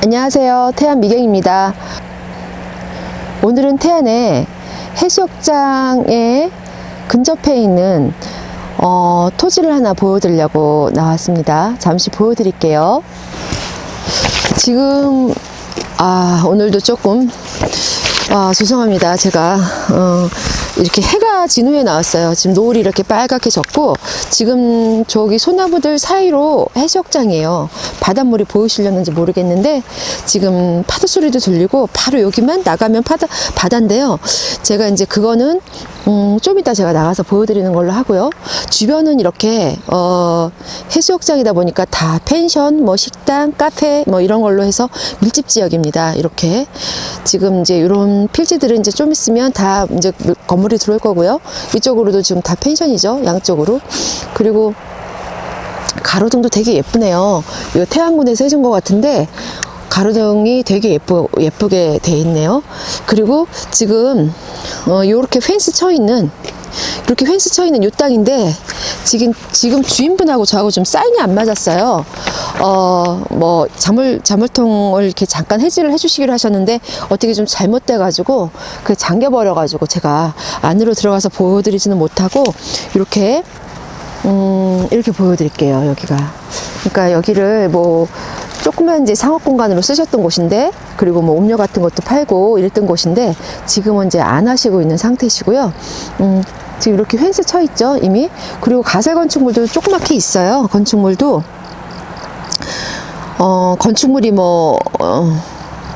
안녕하세요. 태안 미경입니다. 오늘은 태안의 해수욕장에 근접해 있는 어, 토지를 하나 보여드리려고 나왔습니다. 잠시 보여드릴게요. 지금 아 오늘도 조금 아 죄송합니다. 제가 어, 이렇게 해가 진 후에 나왔어요. 지금 노을이 이렇게 빨갛게 졌고 지금 저기 소나무들 사이로 해수욕장이에요. 바닷물이 보이시려는지 모르겠는데 지금 파도 소리도 들리고 바로 여기만 나가면 바다 바다인데요. 제가 이제 그거는 음, 좀 이따 제가 나가서 보여드리는 걸로 하고요. 주변은 이렇게 어, 해수욕장이다 보니까 다 펜션, 뭐 식당, 카페 뭐 이런 걸로 해서 밀집 지역입니다. 이렇게 지금 이제 이런 필지들은 이제 좀 있으면 다 이제 건물이 들어올 거고요. 이쪽으로도 지금 다 펜션이죠. 양쪽으로. 그리고 가로등도 되게 예쁘네요. 이거 태안군에서 해준 것 같은데 가로등이 되게 예쁘, 예쁘게 돼 있네요. 그리고 지금, 어, 요렇게 펜스 쳐 있는, 이렇게 펜스 쳐 있는 요 땅인데, 지금, 지금 주인분하고 저하고 좀 사인이 안 맞았어요. 어, 뭐, 자물, 자물통을 이렇게 잠깐 해지를 해주시기로 하셨는데, 어떻게 좀 잘못돼 가지고, 그 잠겨 버려 가지고, 제가 안으로 들어가서 보여드리지는 못하고, 이렇게 음, 이렇게 보여드릴게요, 여기가. 그러니까 여기를 뭐, 조그만 이제 상업 공간으로 쓰셨던 곳인데, 그리고 뭐 음료 같은 것도 팔고 이랬던 곳인데, 지금은 이제 안 하시고 있는 상태시고요. 음, 지금 이렇게 펜스 쳐 있죠, 이미. 그리고 가설 건축물도 조그맣게 있어요, 건축물도. 어, 건축물이 뭐, 어,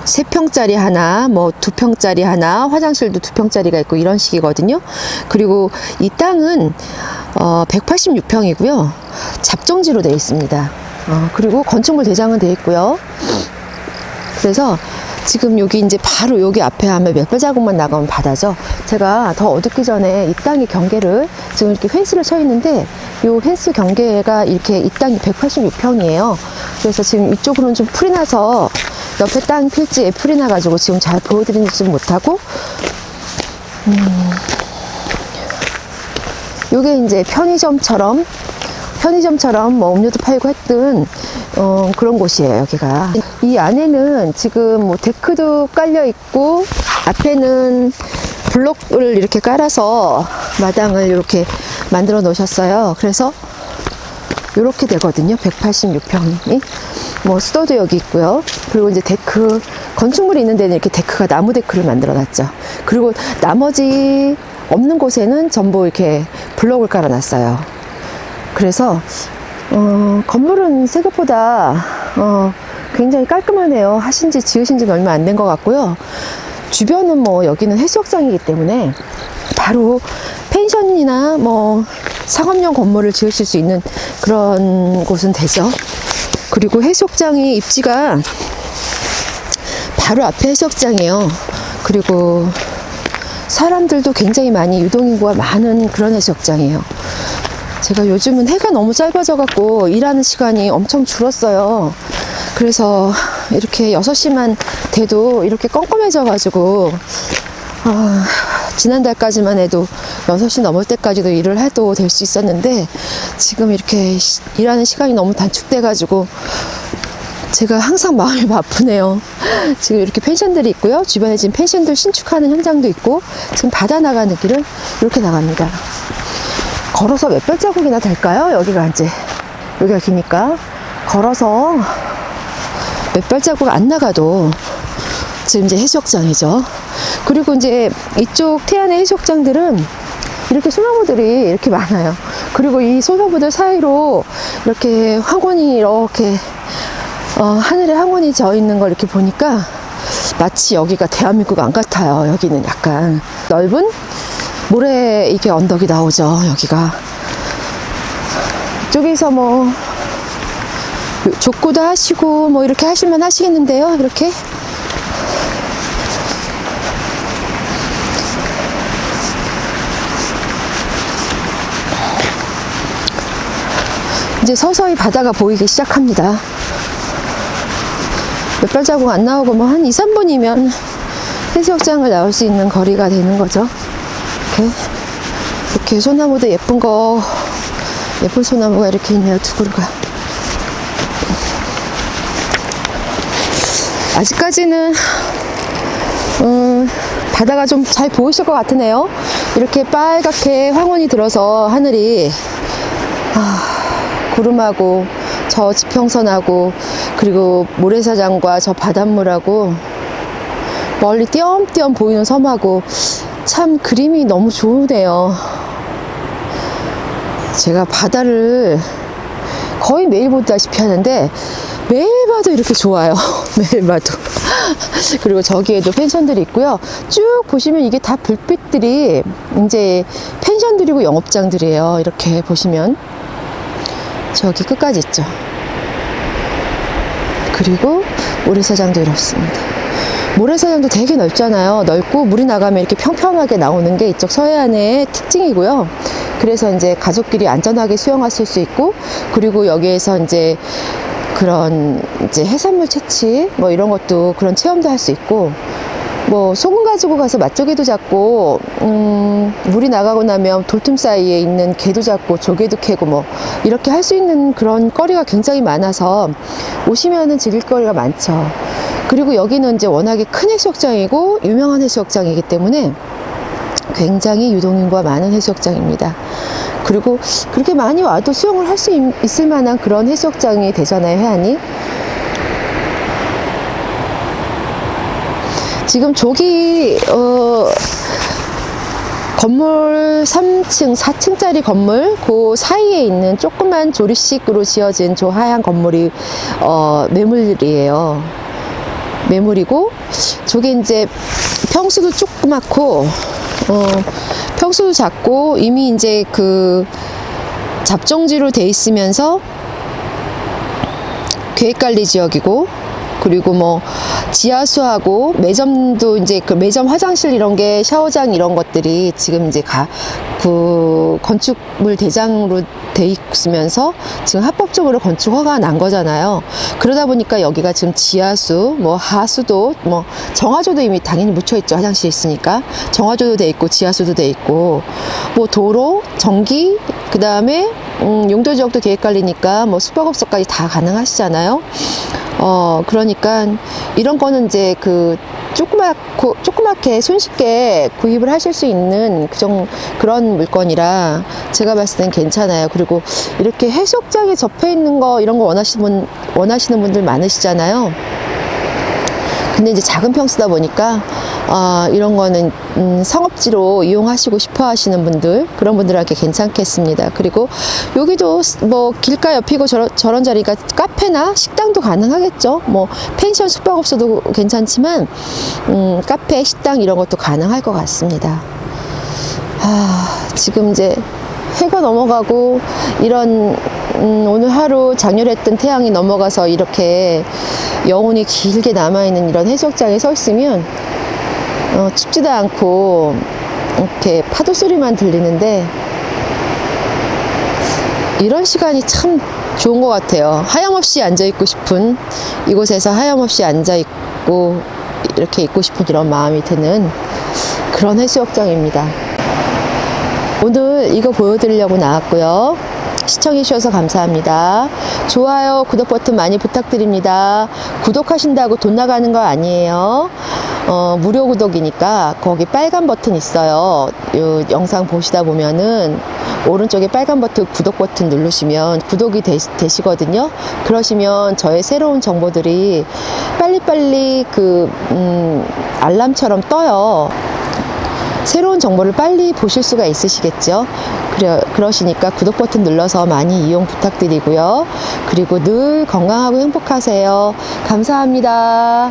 세 평짜리 하나, 뭐두 평짜리 하나, 화장실도 두 평짜리가 있고 이런 식이거든요. 그리고 이 땅은 어, 186평이고요. 잡종지로 되어 있습니다. 어, 그리고 건축물 대장은 되어 있고요. 그래서 지금 여기 이제 바로 여기 앞에 하면 몇 발자국만 나가면 바다죠. 제가 더 어둡기 전에 이 땅의 경계를 지금 이렇게 펜스를 쳐 있는데 이 펜스 경계가 이렇게 이 땅이 186평이에요. 그래서 지금 이쪽으로는 좀 풀이 나서 옆에 땅 필지에 풀이 나가지고 지금 잘 보여드리지 못하고 음, 요게 이제 편의점처럼 편의점처럼 뭐 음료도 팔고 했던 어, 그런 곳이에요 여기가. 이 안에는 지금 뭐 데크도 깔려 있고 앞에는 블록을 이렇게 깔아서 마당을 이렇게 만들어 놓으셨어요. 그래서 이렇게 되거든요 186평이. 뭐 수도도 여기 있고요. 그리고 이제 데크 건축물이 있는 데는 이렇게 데크가 나무 데크를 만들어 놨죠. 그리고 나머지 없는 곳에는 전부 이렇게 블록을 깔아 놨어요. 그래서 어, 건물은 생각보다 어, 굉장히 깔끔하네요. 하신 지 지으신 지는 얼마 안 된 것 같고요. 주변은 뭐 여기는 해수욕장이기 때문에 바로 펜션이나 뭐 상업용 건물을 지으실 수 있는 그런 곳은 되죠. 그리고 해수욕장이 입지가 바로 앞에 해수욕장이에요. 그리고 사람들도 굉장히 많이 유동인구가 많은 그런 해수욕장이에요. 제가 요즘은 해가 너무 짧아져 갖고 일하는 시간이 엄청 줄었어요. 그래서 이렇게 6시만 돼도 이렇게 껌껌해져 가지고 아, 지난달까지만 해도 6시 넘을 때까지도 일을 해도 될 수 있었는데 지금 이렇게 시, 일하는 시간이 너무 단축돼 가지고 제가 항상 마음이 아프네요. 지금 이렇게 펜션들이 있고요. 주변에 지금 펜션들 신축하는 현장도 있고 지금 바다 나가는 길은 이렇게 나갑니다. 걸어서 몇 발자국이나 될까요? 여기가 이제 여기가 기니까 걸어서 몇 발자국 안 나가도 지금 이제 해수욕장이죠. 그리고 이제 이쪽 태안의 해수욕장들은 이렇게 소나무들이 이렇게 많아요. 그리고 이 소나무들 사이로 이렇게 황혼이 이렇게 어, 하늘에 황혼이 져 있는 걸 이렇게 보니까 마치 여기가 대한민국 안 같아요. 여기는 약간 넓은 모래 이게 언덕이 나오죠 여기가. 이쪽에서 뭐 족구도 하시고 뭐 이렇게 하실만 하시겠는데요 이렇게? 이제 서서히 바다가 보이기 시작합니다. 몇 발자국 안 나오고 뭐 한 2, 3분이면 해수욕장을 나올 수 있는 거리가 되는 거죠 이렇게 이렇게 소나무도 예쁜 거 예쁜 소나무가 이렇게 있네요 두 그루가 아직까지는 음, 바다가 좀 잘 보이실 것 같으네요. 이렇게 빨갛게 황혼이 들어서 하늘이 아, 구름하고 저 지평선하고 그리고 모래사장과 저 바닷물하고 멀리 띄엄띄엄 보이는 섬하고 참 그림이 너무 좋으네요. 제가 바다를 거의 매일 보다시피 하는데 매일 봐도 이렇게 좋아요. 매일 봐도. 그리고 저기에도 펜션들이 있고요. 쭉 보시면 이게 다 불빛들이 이제 펜션들이고 영업장들이에요. 이렇게 보시면. 저기 끝까지 있죠. 그리고 모래사장도 이렇습니다. 모래사장도 되게 넓잖아요. 넓고 물이 나가면 이렇게 평평하게 나오는 게 이쪽 서해안의 특징이고요. 그래서 이제 가족끼리 안전하게 수영하실 수 있고, 그리고 여기에서 이제 그런 이제 해산물 채취 뭐 이런 것도 그런 체험도 할 수 있고, 뭐 소금 가지고 가서 맛조개도 잡고 음, 물이 나가고 나면 돌틈 사이에 있는 개도 잡고 조개도 캐고 뭐 이렇게 할 수 있는 그런 거리가 굉장히 많아서 오시면은 즐길 거리가 많죠. 그리고 여기는 이제 워낙에 큰 해수욕장이고 유명한 해수욕장이기 때문에 굉장히 유동인구가 많은 해수욕장입니다. 그리고 그렇게 많이 와도 수영을 할 수 있을 만한 그런 해수욕장이 되잖아요, 해안이. 지금 저기 어, 건물 3층, 4층짜리 건물 그 사이에 있는 조그만 조리식으로 지어진 저 하얀 건물이 어, 매물이에요. 매물이고 저게 이제 평수도 조그맣고 어, 평수도 작고 이미 이제 그 잡종지로 돼 있으면서 계획관리 지역이고 그리고 뭐 지하수하고 매점도 이제 그 매점 화장실 이런 게 샤워장 이런 것들이 지금 이제 가 그 건축물 대장으로 돼 있으면서 지금 합법적으로 건축 허가가 난 거잖아요. 그러다 보니까 여기가 지금 지하수, 뭐 하수도, 뭐 정화조도 이미 당연히 묻혀 있죠. 화장실 있으니까 정화조도 돼 있고 지하수도 돼 있고 뭐 도로, 전기, 그 다음에 음, 용도 지역도 계획 관리니까 뭐 숙박업소까지 다 가능하시잖아요. 어, 그러니까 이런 거는 이제 그 조그맣고 조그맣게 손쉽게 구입을 하실 수 있는 그정 그런 물건이라 제가 봤을 땐 괜찮아요. 그리고 이렇게 해수욕장에 접해 있는 거 이런 거 원하시는 분 원하시는 분들 많으시잖아요. 근데 이제 작은 평수다 보니까 아, 이런 거는 음, 상업지로 이용하시고 싶어 하시는 분들 그런 분들에게 괜찮겠습니다. 그리고 여기도 뭐 길가 옆이고 저런, 저런 자리가 카페나 식당도 가능하겠죠. 뭐 펜션 숙박업소도 괜찮지만 음, 카페, 식당 이런 것도 가능할 것 같습니다. 아, 지금 이제 해가 넘어가고 이런 음, 오늘 하루 장렬했던 태양이 넘어가서 이렇게 영혼이 길게 남아있는 이런 해수욕장에 서 있으면 어, 춥지도 않고 이렇게 파도 소리만 들리는데 이런 시간이 참 좋은 것 같아요. 하염없이 앉아있고 싶은 이곳에서 하염없이 앉아있고 이렇게 있고 싶은 이런 마음이 드는 그런 해수욕장입니다. 오늘 이거 보여드리려고 나왔고요. 시청해주셔서 감사합니다. 좋아요, 구독 버튼 많이 부탁드립니다. 구독하신다고 돈 나가는 거 아니에요. 어, 무료 구독이니까 거기 빨간 버튼 있어요. 요 영상 보시다 보면은 오른쪽에 빨간 버튼 구독 버튼 누르시면 구독이 되, 되시거든요. 그러시면 저의 새로운 정보들이 빨리빨리 그 음, 알람처럼 떠요. 새로운 정보를 빨리 보실 수가 있으시겠죠. 그래, 그러시니까 구독 버튼 눌러서 많이 이용 부탁드리고요. 그리고 늘 건강하고 행복하세요. 감사합니다.